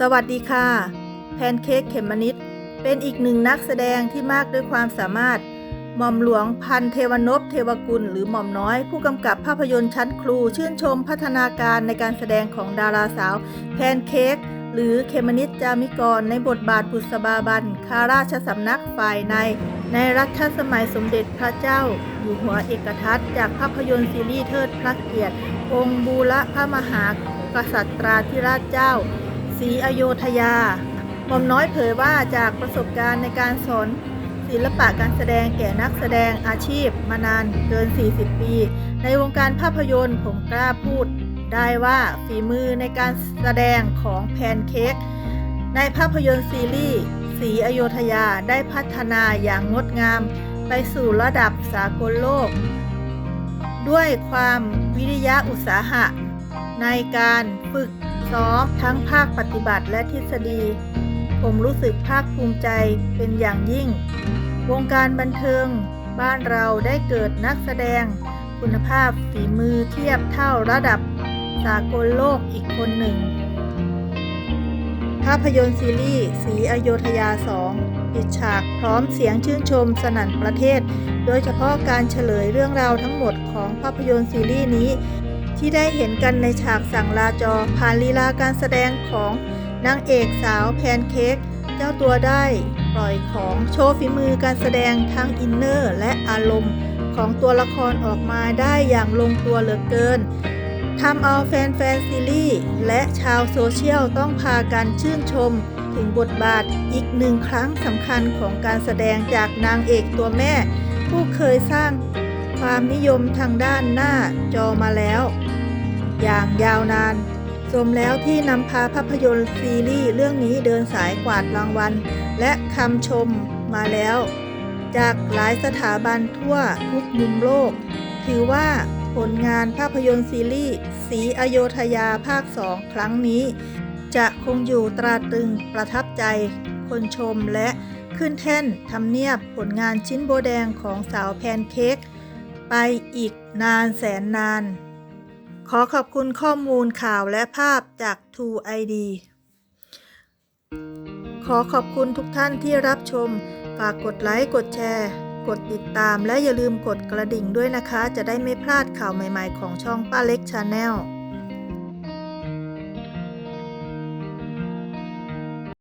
สวัสดีค่ะ แพนเค้กเขมมนิดเป็นอีกหนึ่งนักแสดงที่มากด้วยความสามารถ หม่อมหลวงพันเทวนพเทวกุล หรือหม่อมน้อย ผู้กำกับภาพยนตร์ชั้นครู ชื่นชมพัฒนาการในการแสดงของดาราสาว แพนเค้กหรือเขมนิดจามิกร ในบทบาทบุษบาบันข้าราชสำนักฝ่ายใน ในรัชสมัยสมเด็จพระเจ้า อยู่หัวเอกทัศน์จากภาพยนตร์ซีรีส์เทิดพระเกียรติ องค์บูระพระมหากษัตราธิราชเจ้า ศรีอโยธยาหม่อมน้อยเผยว่าจากประสบการณ์ในการสอนศิลปะการแสดงแก่นักแสดงอาชีพมานานเกิน 40 ปี ในวงการภาพยนตร์ผมกล้าพูดได้ว่าฝีมือในการแสดงของแพนเค้กในภาพยนตร์ซีรีส์ศรีอโยธยาได้พัฒนาอย่างงดงามไปสู่ระดับสากลโลก ด้วยความวิริยะอุตสาหะ ในการฝึก ซ้อม ทั้งภาคปฏิบัติและทฤษฎี ผมรู้สึกภาคภูมิใจเป็นอย่างยิ่ง วงการบันเทิง บ้านเราได้เกิดนักแสดง คุณภาพฝีมือเทียบเท่าระดับสากลโลกอีกคนหนึ่ง ภาพยนตร์ซีรีส์สีอโยธยา 2 ปิดฉากพร้อมเสียงชื่นชมสนั่นประเทศ โดยเฉพาะการเฉลยเรื่องราวทั้งหมดของภาพยนตร์ซีรีส์นี้ ที่ได้เห็นกันในฉากสั่งลาจอผ่านลีลาการแสดงของนางเอกสาวแพนเค้กเจ้าตัวได้ปล่อยของโชว์ฝีมือการแสดงทั้งอินเนอร์และอารมณ์ ของตัวละครออกมาได้อย่างลงตัวเหลือเกินทำเอาแฟนๆซีรีส์และชาวโซเชียลต้องพากันชื่นชม ถึงบทบาทอีกหนึ่งครั้งสำคัญของการแสดงจากนางเอกตัวแม่ ผู้เคยสร้าง ความนิยมทางด้านหน้าจอมาแล้ว อย่างยาวนาน สมแล้วที่นำพาภาพยนตร์ซีรีส์เรื่องนี้เดินสายกวาดรางวัล และคำชมมาแล้ว จากหลายสถาบันทั่วทุกมุมโลก ถือว่าผลงานภาพยนตร์ซีรีส์สีอโยธยาภาค 2 ครั้งนี้ จะคงอยู่ตราตรึงประทับใจคนชมและขึ้นแท่นทำเนียบผลงานชิ้นโบแดงของสาวแพนเค้ก ไปอีกนานแสนนาน ขอขอบคุณข้อมูลข่าวและภาพจาก True ID ขอขอบคุณทุกท่านที่รับชม ฝากกดไลค์ กดแชร์ กดติดตามและอย่าลืมกดกระดิ่งด้วยนะคะ จะได้ไม่พลาดข่าวใหม่ๆของช่องป้าเล็กชาแนล